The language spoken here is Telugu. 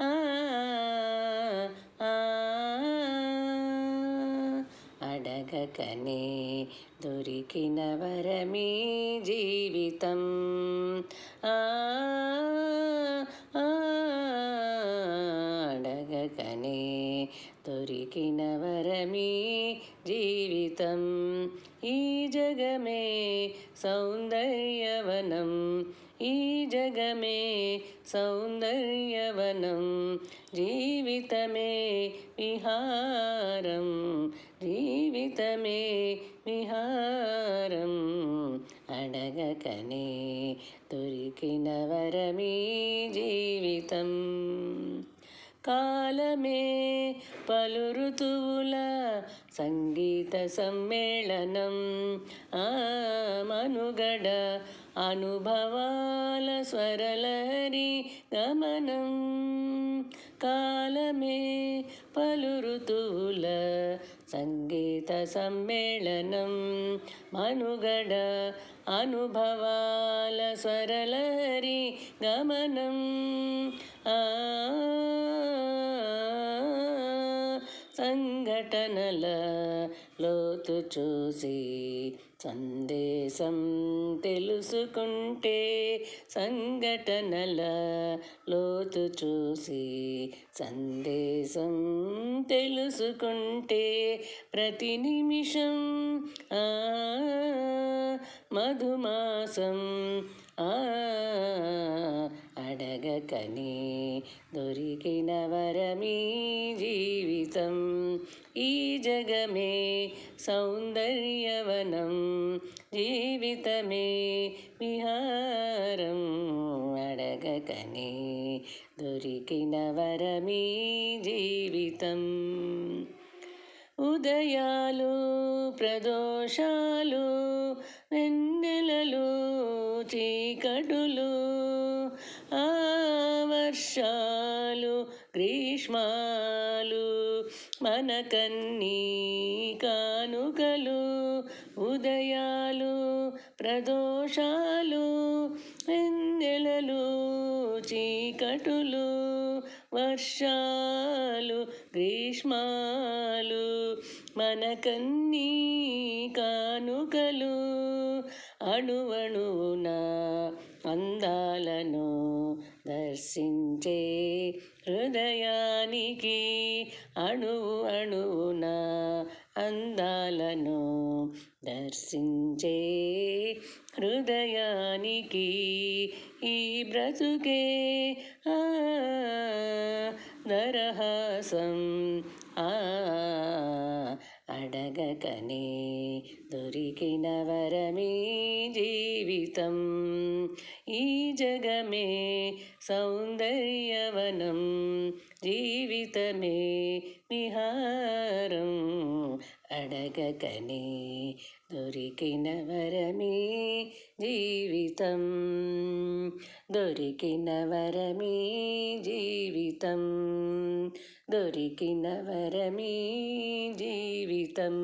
ఆ, ఆ, అడగకనే దొరికిన వరమీ జీవితం ఆ, ఆ, అడగకనే దొరికిన వరమీ జీవితం ఈ జగమే సౌందర్యవనం ఈ జగమే సౌందర్యవనం జీవితమే విహారం జీవితమే విహారం అడగకనే దొరికిన వరమీ జీవితం కాలమే పలు ఋతువుల సంగీత సమ్మేళనం. ఆ మనుగడ అనుభవాల స్వరలహరి గమనం. కాలమే పలు ఋతువుల సంగీత సమ్మేళనం. మనుగడ అనుభవాల స్వరలహరి గమనం. ఆ సంఘటనల లోతు చూసి సందేశం తెలుసుకుంటే సంఘటనల లోతు చూసి సందేశం తెలుసుకుంటే ప్రతి నిమిషం ఆ మధుమాసం ఆ అడగకనే. దొరికిన వరమీ జీవితం. ఈ జగమే సౌందర్యవనం. జీవితమే విహారం. అడగకనే. దొరికిన వరమీ జీవితం. ఉదయాలు ప్రదోషాలు వెన్నెలలు చీక వర్షాలు గ్రీష్మాలు మనకన్నీ కానుకలు ఉదయాలు ప్రదోషాలు ఎందెలలు చీకటులు వర్షాలు గ్రీష్మాలు మనకన్నీ కానుకలు అణువణువున అందాలను దర్శించే హృదయానికి అణువు అణువున అందాలను దర్శించే హృదయానికి ఈ బ్రతుకే నరహాసం ఆ అడగకనే దొరికిన వరమే జీవితం. ఈ జగమే సౌందర్యవనం జీవితమే విహారం. అడగకనే దొరికిన వరమే జీవితం. దొరికిన వరమే జీవితం. దొరికిన వరమీ జీవితం.